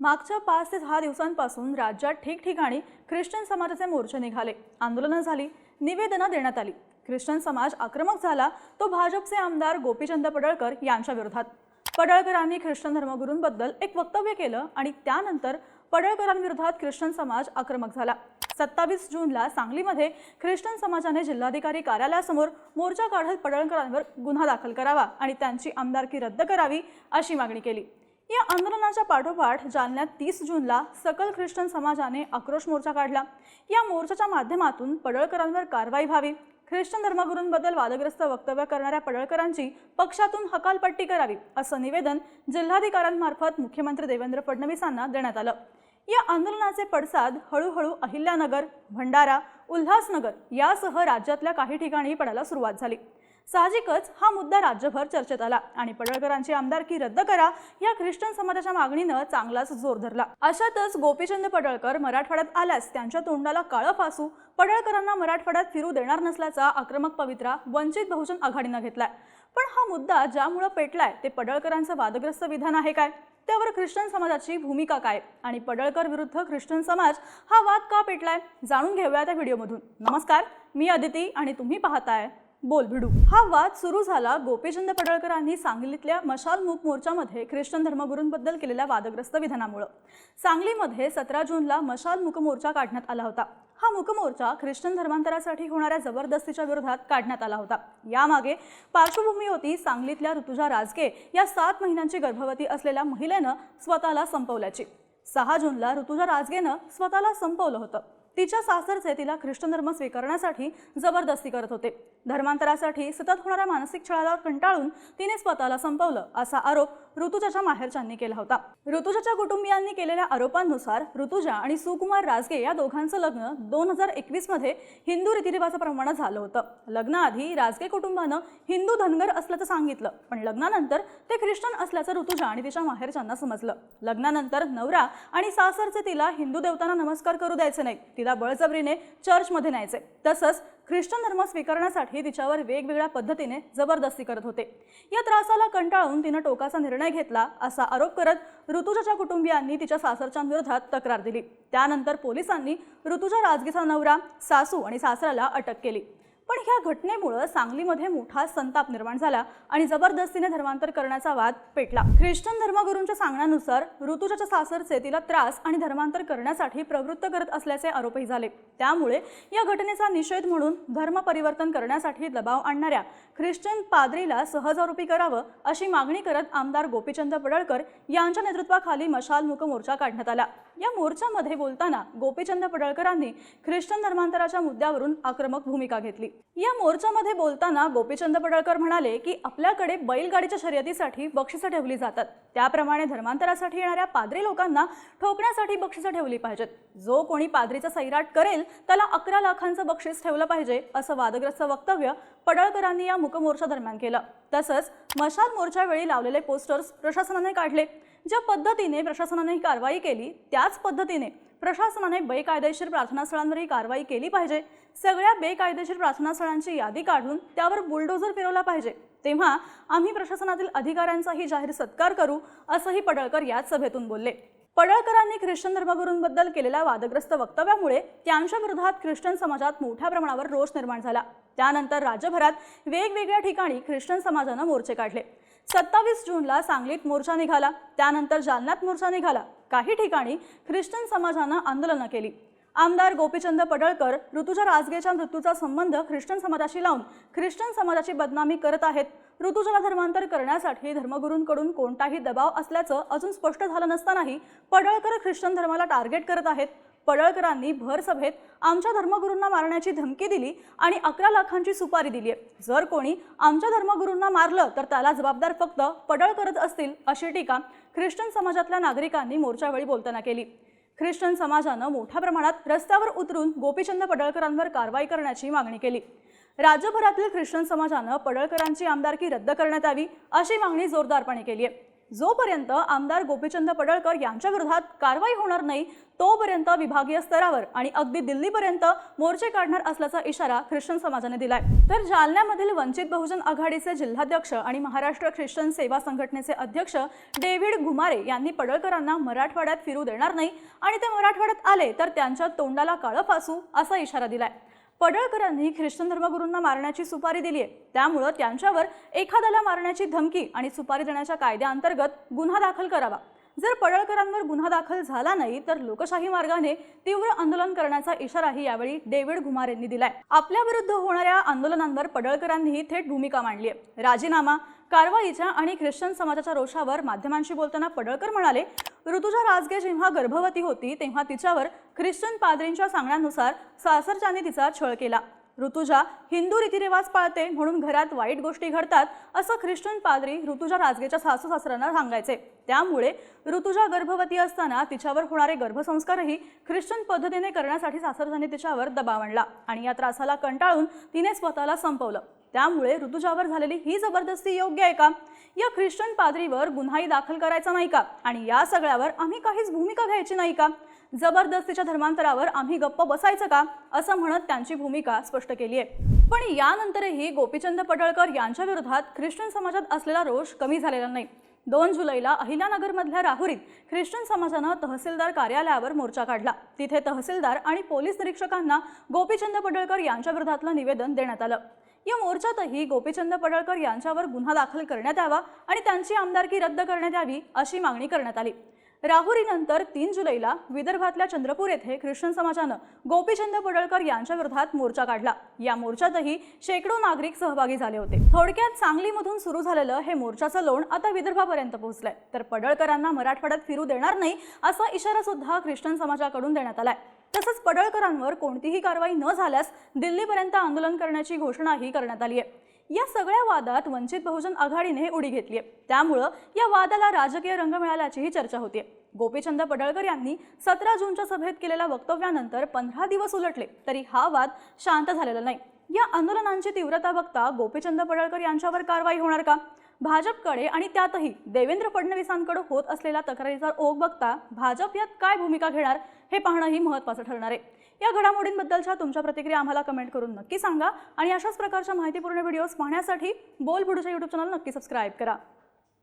मागच्या पाच ते सहा दिवसांपासून राज्यात ठिकठिकाणी ख्रिश्चन समाजाचे मोर्चे निघाले. आंदोलनं झाली. निवेदनं देण्यात आली. ख्रिश्चन समाज आक्रमक झाला तो भाजपचे आमदार गोपीचंद पडळकर यांच्या विरोधात. पडळकरांनी ख्रिश्चन धर्मगुरूंबद्दल एक वक्तव्य केलं आणि त्यानंतर पडळकरांविरोधात ख्रिश्चन समाज आक्रमक झाला. सत्तावीस जूनला सांगलीमध्ये ख्रिश्चन समाजाने जिल्हाधिकारी कार्यालयासमोर मोर्चा काढत पडळकरांवर गुन्हा दाखल करावा आणि त्यांची आमदारकी रद्द करावी अशी मागणी केली. या आंदोलनाच्या पाठोपाठ जालन्यात तीस जूनला सकल ख्रिश्चन समाजाने आक्रोश मोर्चा काढला. या मोर्चाच्या माध्यमातून पडळकरांवर कारवाई व्हावी. ख्रिश्चन धर्मगुरूंबद्दल वादग्रस्त वक्तव्य करणाऱ्या पडळकरांची पक्षातून हकालपट्टी करावी असं निवेदन जिल्हाधिकाऱ्यांमार्फत मुख्यमंत्री देवेंद्र फडणवीसांना देण्यात आलं. या आंदोलनाचे पडसाद हळूहळू अहिल्यानगर भंडारा उल्हासनगर यासह राज्यातल्या काही ठिकाणी पडायला सुरुवात झाली. साहजिकच हा मुद्दा राज्यभर चर्चेत आला आणि पडळकरांची आमदारकी रद्द करा या ख्रिश्चन समाजाच्या मागणीनं चांगलाच जोर धरला. अशातच गोपीचंद पडळकर मराठवाड्यात आल्यास त्यांच्या तोंडाला काळं फासू पडळकरांना मराठवाड्यात फिरू देणार नसल्याचा आक्रमक पवित्रा वंचित बहुजन आघाडीनं घेतलाय. पण हा मुद्दा ज्यामुळं पेटलाय ते पडळकरांचं वादग्रस्त विधान आहे काय? त्यावर ख्रिश्चन समाजाची भूमिका काय? आणि पडळकर विरुद्ध ख्रिश्चन समाज हा वाद का पेटलाय? जाणून घेऊया त्या व्हिडिओमधून. नमस्कार मी अदिती आणि तुम्ही पाहताय बोल भिडू. हा वाद सुरू झाला गोपीचंद पडळकरांनी सांगलीतल्या मशाल मूक मोर्चामध्ये ख्रिश्चन धर्मगुरूंबद्दल केलेल्या वादग्रस्त विधानामुळं. सांगलीमध्ये सतरा जूनला मशाल मूक मोर्चा काढण्यात आला होता. हा मूकमोर्चा ख्रिश्चन धर्मांतरासाठी होणाऱ्या जबरदस्तीच्या विरोधात काढण्यात आला होता. यामागे पार्श्वभूमी होती सांगलीतल्या ऋतुजा राजगे या सात महिन्यांची गर्भवती असलेल्या महिलेनं स्वतःला संपवल्याची. सहा जूनला ऋतुजा राजगेनं स्वतःला संपवलं होतं. तिच्या सासरचे तिला ख्रिश्चन धर्म स्वीकारण्यासाठी जबरदस्ती करत होते. धर्मांतरासाठी सतत होणाऱ्या मानसिक छळाला कंटाळून तिने स्वतःला संपवलं असा आरोप ऋतुजाच्या माहेरच्यांनी केला होता. ऋतुजाच्या कुटुंबियांनी केलेल्या आरोपांनुसार ऋतुजा आणि सुकुमार राजगे या दोघांचं लग्न दोन हजार एकवीसमध्ये हिंदू रीतिरिवाजाप्रमाणे झालं होतं. लग्नाआधी राजगे कुटुंबानं हिंदू धनगर असल्याचं सांगितलं पण लग्नानंतर ते ख्रिश्चन असल्याचं ऋतुजा आणि तिच्या माहेरच्यांना समजलं. लग्नानंतर नवरा आणि सासरचे तिला हिंदू देवतांना नमस्कार करू द्यायचे नाही तिला बळजबरीने चर्चमध्ये न्यायचे. तसंच ख्रिश्चन धर्म स्वीकारण्यासाठी तिच्यावर वेगवेगळ्या पद्धतीने जबरदस्ती करत होते. या त्रासाला कंटाळून तिनं टोकाचा निर्णय घेतला असा आरोप करत ऋतुजाच्या कुटुंबियांनी तिच्या सासरच्यांविरोधात तक्रार दिली. त्यानंतर पोलिसांनी ऋतुजा राजगीचा नवरा सासू आणि सासऱ्याला अटक केली. पण ह्या घटनेमुळं सांगलीमध्ये मोठा संताप निर्माण झाला आणि जबरदस्तीने धर्मांतर करण्याचा वाद पेटला. ख्रिश्चन धर्मगुरूंच्या सांगण्यानुसार ऋतुजाच्या सासरचे तिला त्रास आणि धर्मांतर करण्यासाठी प्रवृत्त करत असल्याचे आरोपही झाले. त्यामुळे या घटनेचा निषेध म्हणून धर्म परिवर्तन करण्यासाठी दबाव आणणाऱ्या ख्रिश्चन पाद्रीला सहजारोपी करावं अशी मागणी करत आमदार गोपीचंद पडळकर यांच्या नेतृत्वाखाली मशालमुक मोर्चा काढण्यात आला. या मोर्चामध्ये बोलताना गोपीचंद पडळकरांनी ख्रिश्चन धर्मांतराच्या मुद्द्यावरून आक्रमक भूमिका घेतली. या मोर्चामध्ये बोलताना गोपीचंद पडळकर म्हणाले की आपल्याकडे बैलगाडीच्या शर्यतीसाठी बक्षिसं ठेवली जातात. त्याप्रमाणे धर्मांतरासाठी येणाऱ्या पाद्री लोकांना ठोकण्यासाठी बक्षिसं ठेवली पाहिजेत. जो कोणी पाद्रीचा सैराट करेल त्याला अकरा लाखांचं बक्षीस ठेवलं पाहिजे असं वादग्रस्त वक्तव्य पडळकरांनी या मुकमोर्चा दरम्यान केलं. तसंच मशाल मोर्चावेळी लावलेले पोस्टर्स प्रशासनाने काढले. ज्या पद्धतीने प्रशासनाने ही कारवाई केली त्याच पद्धतीने प्रशासनाने बेकायदेशीर प्रार्थनास्थळांवरही कारवाई केली पाहिजे. सगळ्या बेकायदेशीर प्रार्थनास्थळांची यादी काढून त्यावर बुलडोझर फिरवला पाहिजे. तेव्हा आम्ही प्रशासनातील अधिकाऱ्यांचाही जाहीर सत्कार करू असंही पडळकर याच सभेतून बोलले. पडळकरांनी ख्रिश्चन धर्मगुरूंबद्दल केलेल्या वादग्रस्त वक्तव्यामुळे त्यांच्या विरोधात ख्रिश्चन समाजात मोठ्या प्रमाणावर रोष निर्माण झाला. त्यानंतर राज्यभरात वेगवेगळ्या ठिकाणी ख्रिश्चन समाजानं मोर्चे काढले. सत्तावीस जूनला सांगलीत मोर्चा निघाला. त्यानंतर जालन्यात मोर्चा निघाला. काही ठिकाणी ख्रिश्चन समाजानं आंदोलनं केली. आमदार गोपीचंद पडळकर ऋतुजा राजगेच्या मृत्यूचा संबंध ख्रिश्चन समाजाशी लावून ख्रिश्चन समाजाची बदनामी करत आहेत. ऋतुजाला धर्मांतर करण्यासाठी धर्मगुरूंकडून कोणताही दबाव असल्याचं अजून स्पष्ट झालं नसतानाही पडळकर ख्रिश्चन धर्माला टार्गेट करत आहेत. पडळकरांनी भरसभेत आमच्या धर्मगुरूंना मारण्याची धमकी दिली आणि अकरा लाखांची सुपारी दिली आहे. जर कोणी आमच्या धर्मगुरूंना मारलं तर त्याला जबाबदार फक्त पडळकरच असतील अशी टीका ख्रिश्चन समाजातल्या नागरिकांनी मोर्चावेळी बोलताना केली. ख्रिश्चन समाजानं मोठ्या प्रमाणात रस्त्यावर उतरून गोपीचंद पडळकरांवर कारवाई करण्याची मागणी केली. राज्यभरातील ख्रिश्चन समाजानं पडळकरांची आमदारकी रद्द करण्यात यावी अशी मागणी जोरदारपणे केली आहे. जोपर्यंत आमदार गोपीचंद पडळकर यांच्या विरोधात कारवाई होणार नाही तोपर्यंत विभागीय स्तरावर आणि अगदी दिल्लीपर्यंत मोर्चे काढणार असल्याचा इशारा ख्रिश्चन समाजाने दिलाय. तर जालन्यामधील वंचित बहुजन आघाडीचे जिल्हाध्यक्ष आणि महाराष्ट्र ख्रिश्चन सेवा संघटनेचे अध्यक्ष डेव्हिड घुमारे यांनी पडळकरांना मराठवाड्यात फिरू देणार नाही आणि ते मराठवाड्यात आले तर त्यांच्या तोंडाला काळं फासू असा इशारा दिलाय. पडळकरांनी ख्रिश्चन धर्मगुरूंना मारण्याची सुपारी दिली आहे त्यामुळं त्यांच्यावर एखाद्याला मारण्याची धमकी आणि सुपारी देण्याच्या कायद्याअंतर्गत गुन्हा दाखल करावा. जर पडळकरांवर गुन्हा दाखल झाला नाही तर लोकशाही मार्गाने तीव्र आंदोलन करण्याचा इशाराही यावेळी डेव्हिड घुमार यांनी दिलाय. आपल्या विरुद्ध होणाऱ्या आंदोलनांवर पडळकरांनीही थेट भूमिका मांडली आहे राजीनामा कारवाईच्या आणि ख्रिश्चन समाजाच्या रोषावर माध्यमांशी बोलताना पडळकर म्हणाले ऋतुजा राजगे जेव्हा गर्भवती होती तेव्हा तिच्यावर ख्रिश्चन पादरींच्या सांगण्यानुसार सासरच्यांनी तिचा छळ केला. ऋतुजा हिंदू रीतिरिवाज पाळते म्हणून घरात वाईट गोष्टी घडतात असं ख्रिश्चन पादरी ऋतुजा राजगेच्या सासू सासऱ्यांना सांगायचे. त्यामुळे ऋतुजा गर्भवती असताना तिच्यावर होणारे गर्भसंस्कारही ख्रिश्चन पद्धतीने करण्यासाठी सासरजाने तिच्यावर दबाव आणला आणि या त्रासाला कंटाळून तिने स्वतःला संपवलं. त्यामुळे ऋतुजावर झालेली ही जबरदस्ती योग्य आहे का? या ख्रिश्चन पादरीवर गुन्हाही दाखल करायचा नाही का? आणि या सगळ्यावर आम्ही काहीच भूमिका घ्यायची नाही का? जबरदस्तीच्या धर्मांतरावर आम्ही गप्प बसायचं का? असं म्हणत त्यांची भूमिका स्पष्ट केली आहे. पण यानंतरही गोपीचंद पडळकर यांच्या विरोधात ख्रिश्चन समाजात असलेला रोष कमी झालेला नाही. दोन जुलैला अहिल्यानगरमधल्या राहुरीत ख्रिश्चन समाजानं तहसीलदार कार्यालयावर मोर्चा काढला. तिथे तहसीलदार आणि पोलीस निरीक्षकांना गोपीचंद पडळकर यांच्या विरोधातलं निवेदन देण्यात आलं. या मोर्चातही गोपीचंद पडळकर यांच्यावर गुन्हा दाखल करण्यात यावा आणि त्यांची आमदारकी रद्द करण्यात यावी अशी मागणी करण्यात आली. राहुरीनंतर तीन जुलैला विदर्भातल्या चंद्रपूर येथे ख्रिश्चन समाजानं गोपीचंद पडळकर यांच्या विरोधात मोर्चा काढला. या मोर्चातही शेकडो नागरिक सहभागी झाले होते. थोडक्यात सांगलीमधून सुरू झालेलं हे मोर्चाचं लोण आता विदर्भापर्यंत पोहोचलंय. तर पडळकरांना मराठवाड्यात फिरू देणार नाही असा इशारा सुद्धा ख्रिश्चन समाजाकडून देण्यात आलाय. तसंच पडळकरांवर कोणतीही कारवाई न झाल्यास दिल्लीपर्यंत आंदोलन करण्याची घोषणाही करण्यात आली आहे या सगळ्या वादात वंचित बहुजन आघाडीने उडी घेतली आहे. त्यामुळं या वादाला राजकीय रंग मिळाल्याचीही चर्चा होती गोपीचंद पडळकर यांनी सतरा जूनच्या सभेत केलेल्या वक्तव्यानंतर पंधरा दिवस उलटले तरी हा वाद शांत झालेला नाही. या आंदोलनांची तीव्रता बघता गोपीचंद पडळकर यांच्यावर कारवाई होणार का? भाजपकडे आणि त्यातही देवेंद्र फडणवीसांकडे होत असलेल्या तक्रारीचा ओघ बघता भाजप यात काय भूमिका घेणार हे पाहणंही महत्त्वाचं ठरणार आहे. या घडामोडींबद्दलच्या तुमच्या प्रतिक्रिया आम्हाला कमेंट करून नक्की सांगा आणि अशाच प्रकारच्या माहितीपूर्ण व्हिडिओज पाहण्यासाठी बोल बुडूच्या यूट्यूब चॅनल नक्की सबस्क्राईब करा.